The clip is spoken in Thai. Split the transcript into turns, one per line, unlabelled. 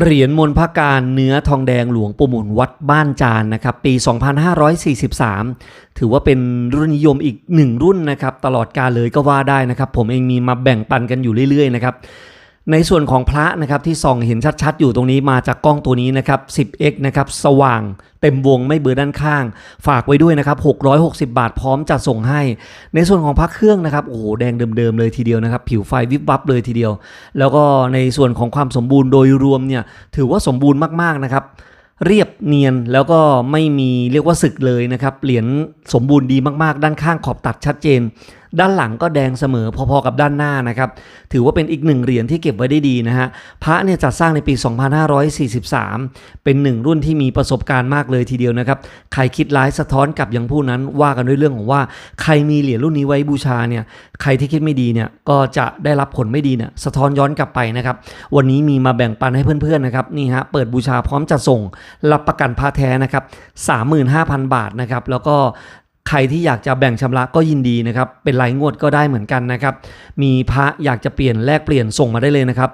เหรียญมนพาการเนื้อทองแดงหลวงปู่หมุนวัดบ้านจานนะครับปี 2543 ถือว่าเป็นรุ่นนิยมอีกหนึ่งรุ่นนะครับตลอดกาลเลยก็ว่าได้นะครับ ผมเองมีมาแบ่งปันกันอยู่เรื่อยๆนะครับ ในส่วนของพระนะครับที่ส่องเห็นชัดๆ อยู่ตรงนี้มาจากกล้องตัวนี้นะครับ 10x นะครับสว่างเต็มวงไม่เบือด้านข้าง ฝากไว้ด้วยนะครับ 660 บาทพร้อมจัดส่งให้ ในส่วนของพระเครื่องนะครับโอ้โหแดงเดิมๆเลยทีเดียวนะครับ ผิวไฟวิบวับเลยทีเดียว แล้วก็ในส่วนของความสมบูรณ์โดยรวมเนี่ยถือว่าสมบูรณ์มากๆนะครับเรียบเนียนแล้วก็ไม่มีเรียกว่าสึกเลยนะครับเหรียญสมบูรณ์ดีมากๆ ด้านข้างขอบตัดชัดเจน ด้านหลังก็แดงเสมอพอๆกับด้านหน้านะครับ ถือว่าเป็นอีกหนึ่งเหรียญที่เก็บไว้ได้ดีนะฮะ พระเนี่ยจัดสร้างในปี 2543 เป็นหนึ่งรุ่นที่มีประสบการณ์มากเลยทีเดียวนะครับ ใครคิดร้ายสะท้อนกลับอย่างผู้นั้นว่ากันด้วยเรื่องของว่า ใครมีเหรียญรุ่นนี้ไว้บูชาเนี่ย ใครที่คิดไม่ดีเนี่ยก็จะได้รับผลไม่ดีเนี่ยสะท้อนย้อนกลับไปนะครับ วันนี้มีมาแบ่งปันให้เพื่อนๆนะครับนี่ฮะเปิดบูชาพร้อมจะส่ง รับประกันพระแท้นะครับ35,000 บาทนะครับแล้วก็ ใครที่อยากจะแบ่งชำระก็ยินดีนะครับ เป็นรายงวดก็ได้เหมือนกันนะครับ มีพระอยากจะเปลี่ยนแลกเปลี่ยนส่งมาได้เลยนะครับ